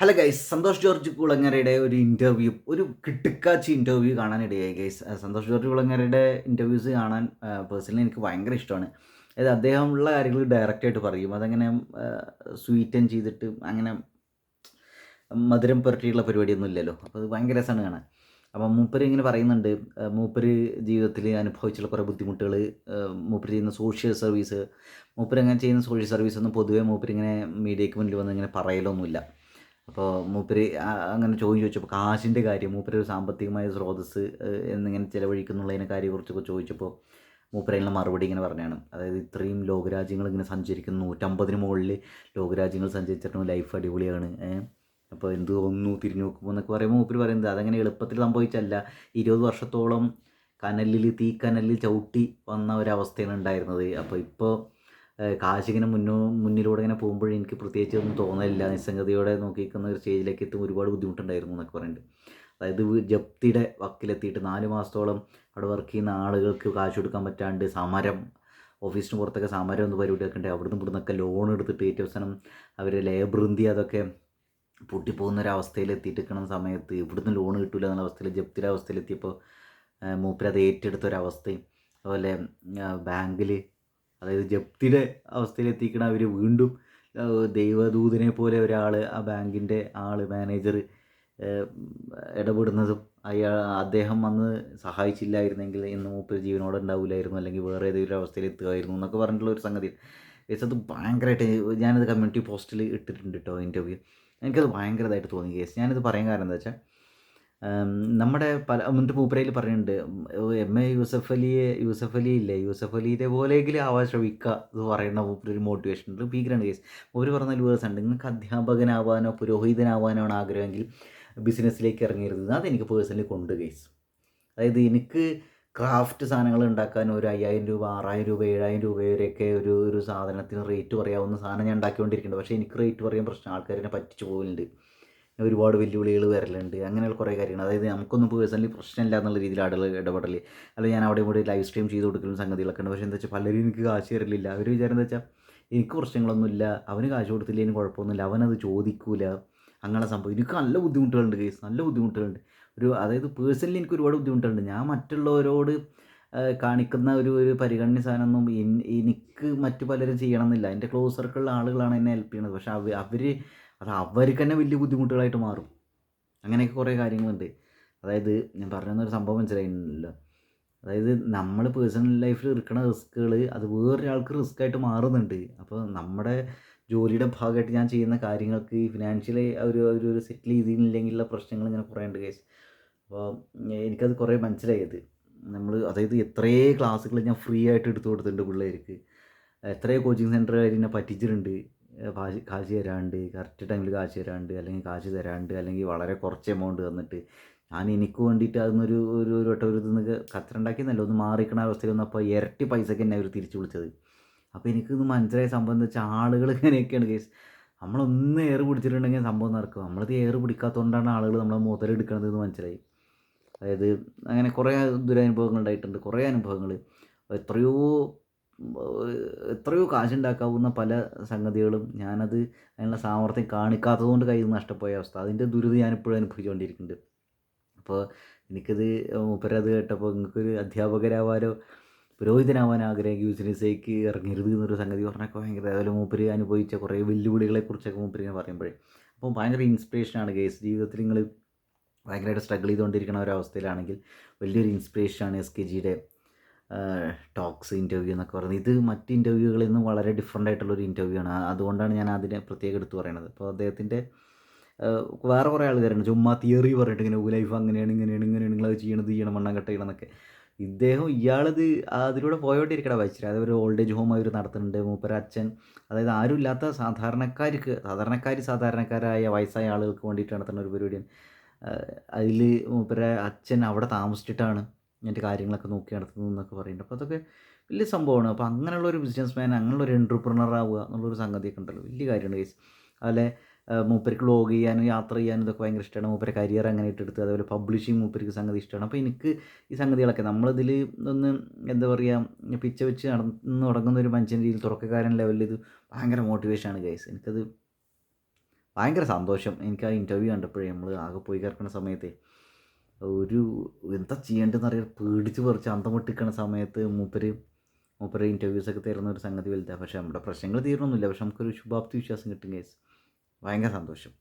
Hello guys Santhosh George കുളങ്ങരയുടെ ഒരു interview ഒരു കിട്ടുക്കാച്ചി ഇന്റർവ്യൂ കാണാനിടയായി ഗൈസ് സന്തോഷ് ജോർജ് കുളങ്ങരയുടെ ഇന്റർവ്യൂസ് കാണാൻ പേഴ്സണലി എനിക്ക് ഭയങ്കര ഇഷ്ടമാണ്. അതായത് അദ്ദേഹമുള്ള കാര്യങ്ങൾ ഡയറക്റ്റായിട്ട് പറയും. അതങ്ങനെ സ്വീറ്റൻ ചെയ്തിട്ട് അങ്ങനെ മധുരം പുരട്ടിയുള്ള പരിപാടിയൊന്നും ഇല്ലല്ലോ. അപ്പോൾ അത് ഭയങ്കര രസമാണ് കാണാൻ. അപ്പം മൂപ്പര് ഇങ്ങനെ പറയുന്നുണ്ട് മൂപ്പര് ജീവിതത്തിൽ അനുഭവിച്ചുള്ള കുറേ ബുദ്ധിമുട്ടുകൾ മൂപ്പര് ചെയ്യുന്ന സോഷ്യൽ സർവീസ് മൂപ്പര് അങ്ങനെ ചെയ്യുന്ന സോഷ്യൽ സർവീസ് ഒന്നും പൊതുവേ മൂപ്പര് ഇങ്ങനെ മീഡിയയ്ക്ക് മുന്നിൽ വന്ന് ഇങ്ങനെ പറയലൊന്നുമില്ല. അപ്പോൾ മൂപ്പര് അങ്ങനെ ചോദ്യം ചോദിച്ചപ്പോൾ കാശിന്റെ കാര്യം മൂപ്പര് ഒരു സാമ്പത്തികമായ സ്രോതസ്സ് എന്നിങ്ങനെ ചിലവഴിക്കുന്നുള്ളതിനെ കാര്യത്തെക്കുറിച്ചൊക്കെ ചോദിച്ചപ്പോൾ മൂപ്പരയിലെ മറുപടി ഇങ്ങനെ പറഞ്ഞാണ്. അതായത് ഇത്രയും ലോകരാജ്യങ്ങൾ ഇങ്ങനെ സഞ്ചരിക്കുന്നു. നൂറ്റമ്പതിന് മുകളിൽ ലോകരാജ്യങ്ങൾ സഞ്ചരിച്ചിട്ടും ലൈഫ് അടിപൊളിയാണ്. അപ്പോൾ എന്ത് തോന്നുന്നു? തിരിഞ്ഞു നോക്കുമ്പോൾ എന്നൊക്കെ പറയുമ്പോൾ മൂപ്പര് പറയുന്നത് അതങ്ങനെ എളുപ്പത്തിൽ സംഭവിച്ചല്ല ഇരുപത് വർഷത്തോളം കനലിൽ തീ കനലിൽ ചവിട്ടി വന്ന ഒരവസ്ഥയാണ് ഉണ്ടായിരുന്നത്. അപ്പോൾ ഇപ്പോൾ കാശിങ്ങനെ മുന്നോ മുന്നിലൂടെ ഇങ്ങനെ പോകുമ്പോൾ എനിക്ക് പ്രത്യേകിച്ച് ഒന്നും തോന്നലില്ല. നിസ്സംഗതയോടെ നോക്കിക്കുന്ന ഒരു സ്റ്റേജിലേക്ക് എത്തും ഒരുപാട് ബുദ്ധിമുട്ടുണ്ടായിരുന്നു എന്നൊക്കെ പറയുന്നുണ്ട്. അതായത് ജപ്തിയുടെ വക്കിലെത്തിയിട്ട് നാല് മാസത്തോളം അവിടെ വർക്ക് ചെയ്യുന്ന ആളുകൾക്ക് കാശ് കൊടുക്കാൻ പറ്റാണ്ട് സമരം ഓഫീസിന് പുറത്തൊക്കെ സമരം ഒന്ന് പരിപാടിയൊക്കെ ഉണ്ട്. അവിടുന്ന് ഇവിടുന്നൊക്കെ ലോൺ എടുത്തിട്ട് ഏറ്റവും അവസാനം അവർ ലേബർ ഇന്ത്യ അതൊക്കെ പൊട്ടിപ്പോകുന്ന ഒരു സമയത്ത് ഇവിടുന്ന് ലോൺ കിട്ടില്ല എന്നുള്ള അവസ്ഥയിൽ ജപ്തിയുടെ അവസ്ഥയിലെത്തിയപ്പോൾ മൂപ്പര് അത് ഏറ്റെടുത്ത ഒരവസ്ഥയും അതുപോലെ ബാങ്കിൽ അതായത് ജപ്തിയുടെ അവസ്ഥയിലെത്തിക്കണ അവർ വീണ്ടും ദൈവദൂതനെ പോലെ ഒരാൾ ആ ബാങ്കിന്റെ ആൾ മാനേജർ ഇടപെടുന്നതും അയാൾ അദ്ദേഹം വന്ന് സഹായിച്ചില്ലായിരുന്നെങ്കിൽ ഇന്ന് മൂപ്പര് ജീവനോടെ ഉണ്ടാവില്ലായിരുന്നു അല്ലെങ്കിൽ വേറെ ഏതെങ്കിലും അവസ്ഥയിൽ എന്നൊക്കെ പറഞ്ഞിട്ടുള്ള ഒരു സംഗതി കേസ് അത് ഭയങ്കരമായിട്ട് ഞാനത് കമ്മ്യൂണിറ്റി പോസ്റ്റിൽ ഇട്ടിട്ടുണ്ട് കേട്ടോ ഇന്റർവ്യൂ എനിക്കത് ഭയങ്കരമായിട്ട് തോന്നി കേസ് ഞാനിത് പറയാൻ കാരണം എന്താ വെച്ചാൽ നമ്മുടെ പല എന്നിട്ട് പൂപ്പരയിൽ പറയുന്നുണ്ട് എം എ യൂസഫ് അലിയെ യൂസഫ് അലി ഇല്ലേ? യൂസഫ് അലിയെ പോലെയെങ്കിലും ആവാ ശ്രമിക്കുക എന്ന് പറയുന്ന ഒരു മോട്ടിവേഷൻ ഉണ്ട്. ഭീകരമാണ് കേസ് ഒരു പറഞ്ഞ ലൂസ് ഉണ്ട്. നിങ്ങൾക്ക് അധ്യാപകനാവാനോ പുരോഹിതനാവാനോ ആണ് ആഗ്രഹമെങ്കിൽ ബിസിനസ്സിലേക്ക് ഇറങ്ങരുത് അതെനിക്ക് പേഴ്സണലി കൊണ്ട് കേസ് അതായത് എനിക്ക് ക്രാഫ്റ്റ് സാധനങ്ങൾ ഉണ്ടാക്കാൻ ഒരു അയ്യായിരം രൂപ ആറായിരം രൂപ ഏഴായിരം രൂപ വരെയൊക്കെ ഒരു ഒരു സാധനത്തിന് റേറ്റ് പറയാവുന്ന സാധനം ഞാൻ ഉണ്ടാക്കിക്കൊണ്ടിരിക്കുന്നുണ്ട്. പക്ഷേ എനിക്ക് റേറ്റ് പറയാൻ പ്രശ്നം ആൾക്കാരെ പറ്റിച്ചു പോകലുണ്ട് ഒരുപാട് വെല്ലുവിളികൾ വരലുണ്ട്. അങ്ങനെയുള്ള കുറേ കാര്യങ്ങൾ. അതായത് നമുക്കൊന്നും പേഴ്സണലി പ്രശ്നമില്ല എന്നുള്ള രീതിയിൽ ആളുകൾ ഇടപെടൽ. അല്ലെങ്കിൽ ഞാൻ അവിടെ കൂടി ലൈവ് സ്ട്രീം ചെയ്ത് കൊടുക്കുന്ന സംഗതികളൊക്കെ ഉണ്ട്. പക്ഷേ എന്താ വെച്ചാൽ പലരും എനിക്ക് കാശ് തരലില്ല. അവർ വിചാരം എന്താ വെച്ചാൽ എനിക്ക് പ്രശ്നങ്ങളൊന്നുമില്ല അവന് കാശ് കൊടുത്തില്ലെങ്കിലും കുഴപ്പമൊന്നുമില്ല. അവനത് ചോദിക്കൂല. അങ്ങനെ സംഭവം. എനിക്ക് നല്ല ബുദ്ധിമുട്ടുകളുണ്ട് കേസ് നല്ല ബുദ്ധിമുട്ടുകളുണ്ട്. ഒരു അതായത് പേഴ്സണലി എനിക്ക് ഒരുപാട് ബുദ്ധിമുട്ടുണ്ട് ഞാൻ മറ്റുള്ളവരോട് കാണിക്കുന്ന ഒരു ഒരു പരിഗണന സാധനമൊന്നും എനിക്ക് മറ്റു പലരും ചെയ്യണമെന്നില്ല. എന്റെ ക്ലോസ് ആളുകളാണ് എന്നെ ഹെൽപ്പ് ചെയ്യണത്. പക്ഷേ അവർ അവർ അത് അവർക്ക് തന്നെ വലിയ ബുദ്ധിമുട്ടുകളായിട്ട് മാറും. അങ്ങനെയൊക്കെ കുറേ കാര്യങ്ങളുണ്ട്. അതായത് ഞാൻ പറഞ്ഞൊരു സംഭവം മനസ്സിലായില്ലല്ലോ. അതായത് നമ്മൾ പേഴ്സണൽ ലൈഫിൽ എടുക്കുന്ന റിസ്ക്കുകൾ അത് വേറൊരാൾക്ക് റിസ്ക് ആയിട്ട് മാറുന്നുണ്ട്. അപ്പോൾ നമ്മുടെ ജോലിയുടെ ഭാഗമായിട്ട് ഞാൻ ചെയ്യുന്ന കാര്യങ്ങൾക്ക് ഫിനാൻഷ്യലി ഒരു ഒരു സെറ്റിൽ ചെയ്തില്ലെങ്കിലുള്ള പ്രശ്നങ്ങൾ ഇങ്ങനെ കുറേ ഉണ്ട് കേസ് അപ്പോൾ എനിക്കത് കുറേ മനസ്സിലായത്. നമ്മൾ അതായത് എത്രയേ ക്ലാസ്സുകൾ ഞാൻ ഫ്രീ ആയിട്ട് എടുത്തു കൊടുത്തിട്ടുണ്ട് പിള്ളേർക്ക്. എത്രയോ കോച്ചിങ് സെന്ററുകാർ എന്നെ പറ്റിച്ചിട്ടുണ്ട്. കാശ് കാശ് തരാണ്ട് കറക്റ്റ് ടൈമിൽ കാശ് തരാണ്ട് അല്ലെങ്കിൽ കാശ് തരാണ്ട് അല്ലെങ്കിൽ വളരെ കുറച്ച് എമൗണ്ട് തന്നിട്ട് ഞാൻ എനിക്ക് വേണ്ടിയിട്ട് അതൊന്നൊരു ഒരു ഒരു വട്ടം ഒരു ഇതൊന്ന് കച്ചറുണ്ടാക്കിയെന്നല്ല ഒന്ന് മാറിക്കണ അവസ്ഥയിൽ വന്നപ്പോൾ ഇരട്ടി പൈസക്ക് എന്നെ അവർ തിരിച്ചു വിളിച്ചത്. അപ്പോൾ എനിക്കൊന്ന് മനസ്സിലായ സംഭവം എന്താ വെച്ചാൽ ആളുകൾ ഇങ്ങനെയൊക്കെയാണ് കേസ് നമ്മളൊന്ന് എയർ പിടിച്ചിട്ടുണ്ടെങ്കിൽ സംഭവം നടക്കും. നമ്മളത് എയർ പിടിക്കാത്തതുകൊണ്ടാണ് ആളുകൾ നമ്മളെ മുതലെടുക്കണത് എന്ന് മനസ്സിലായി. അതായത് അങ്ങനെ കുറേ ദുരനുഭവങ്ങൾ ഉണ്ടായിട്ടുണ്ട്. കുറേ അനുഭവങ്ങൾ എത്രയോ എത്രയോ കാശുണ്ടാക്കാവുന്ന പല സംഗതികളും ഞാനത് അതിനുള്ള സാമർത്ഥ്യം കാണിക്കാത്തതുകൊണ്ട് കയ്യിൽ നിന്ന് നഷ്ടപ്പോയ അവസ്ഥ. അതിന്റെ ദുരിതം ഞാനിപ്പോഴും അനുഭവിച്ചുകൊണ്ടിരിക്കുന്നുണ്ട്. അപ്പോൾ എനിക്കത് മൂപ്പരത് കേട്ടപ്പോൾ നിങ്ങൾക്കൊരു അധ്യാപകരാവാനോ പുരോഹിതനാവാൻ ആഗ്രഹം യൂസിനേഴ്സേക്ക് ഇറങ്ങരുത് എന്നൊരു സംഗതി പറഞ്ഞൊക്കെ ഭയങ്കര അതുപോലെ മൂപ്പര് അനുഭവിച്ച കുറേ വെല്ലുവിളികളെക്കുറിച്ചൊക്കെ മൂപ്പര് ഇങ്ങനെ പറയുമ്പോഴേ. അപ്പോൾ ഭയങ്കര ഇൻസ്പിറേഷനാണ് കേസ് ജീവിതത്തിൽ നിങ്ങൾ ഭയങ്കരമായിട്ട് സ്ട്രഗിൾ ചെയ്തുകൊണ്ടിരിക്കുന്ന ഒരവസ്ഥയിലാണെങ്കിൽ വലിയൊരു ഇൻസ്പിറേഷനാണ് എസ് കെ ജിയുടെ ടോക്സ് ഇന്റർവ്യൂ എന്നൊക്കെ പറയുന്നത്. ഇത് മറ്റ് ഇന്റർവ്യൂകളിൽ നിന്ന് വളരെ ഡിഫറെന്റ് ആയിട്ടുള്ളൊരു ഇന്റർവ്യൂ ആണ്. അതുകൊണ്ടാണ് ഞാൻ അതിനെ പ്രത്യേകം എടുത്തു പറയുന്നത് അപ്പോൾ അദ്ദേഹത്തിന്റെ വേറെ കുറേ ആൾക്കാരുണ്ട്. ചുമ്മാ തിയറി പറഞ്ഞിട്ട് ഇങ്ങനെ ലൈഫ് അങ്ങനെയാണ് ഇങ്ങനെയാണ് ഇങ്ങനെയാണ് നിങ്ങൾ അത് ചെയ്യണത് ചെയ്യണം മണ്ണം കെട്ടണം എന്നൊക്കെ. ഇദ്ദേഹം ഇയാളത് അതിലൂടെ പോയോണ്ടിരിക്കട വായിച്ചിട്ട് അതായത് ഒരു ഓൾഡ് ഏജ് ഹോം അവർ നടത്തുന്നുണ്ട്. മൂപ്പര അച്ഛൻ അതായത് ആരുമില്ലാത്ത സാധാരണക്കാർക്ക് സാധാരണക്കാർ സാധാരണക്കാരായ വയസ്സായ ആളുകൾക്ക് വേണ്ടിയിട്ട് നടത്തുന്ന ഒരു പരിപാടിയാണ്. അതിൽ മൂപ്പര അച്ഛൻ അവിടെ താമസിച്ചിട്ടാണ് ഇങ്ങനത്തെ കാര്യങ്ങളൊക്കെ നോക്കി നടത്തുന്നു എന്നൊക്കെ പറയുന്നുണ്ട്. അപ്പോൾ അതൊക്കെ വലിയ സംഭവമാണ്. അപ്പോൾ അങ്ങനെയുള്ള ഒരു ബിസിനസ് മാൻ അങ്ങനെയുള്ള ഒരു എന്റർപ്രണർ ആവുക എന്നുള്ളൊരു സംഗതിയൊക്കെ ഉണ്ടല്ലോ. വലിയ കാര്യമാണ് കേസ് അതുപോലെ മൂപ്പരിക്ക് വ്ലോഗ് ചെയ്യാനും യാത്ര ചെയ്യാനും ഇതൊക്കെ ഭയങ്കര ഇഷ്ടമാണ് മൂപ്പരെ കരിയർ അങ്ങനെ ഇട്ടെടുത്ത് അതേപോലെ പബ്ലിഷിങ് മൂപ്പർക്ക് സംഗതി ഇഷ്ടമാണ് അപ്പോൾ എനിക്ക് ഈ സംഗതികളൊക്കെ നമ്മളിതിൽ ഒന്ന് എന്താ പറയുക പിച്ച വെച്ച് നടന്ന് തുടങ്ങുന്ന ഒരു മനുഷ്യൻ രീതിയിൽ തുടക്കക്കാരൻ ലെവലിൽ ഇത് ഭയങ്കര മോട്ടിവേഷനാണ് ഗൈസ് എനിക്കത് ഭയങ്കര സന്തോഷം. എനിക്ക് ആ ഇന്റർവ്യൂ കണ്ടപ്പോഴേ നമ്മൾ ആകെ പോയി കിടക്കുന്ന സമയത്തെ ഒരു എന്താ ചെയ്യേണ്ടതെന്ന് അറിയാൻ പേടിച്ച് പറിച്ച് അന്തം പൊട്ടിക്കണ സമയത്ത് മൂപ്പര് മൂപ്പര് ഇന്റർവ്യൂസൊക്കെ തരുന്ന ഒരു സംഗതി വലുതാണ് പക്ഷേ നമ്മുടെ പ്രശ്നങ്ങൾ തീരണമൊന്നുമില്ല പക്ഷെ നമുക്കൊരു ശുഭാപ്തി വിശ്വാസം കിട്ടും കേസ് ഭയങ്കര സന്തോഷം.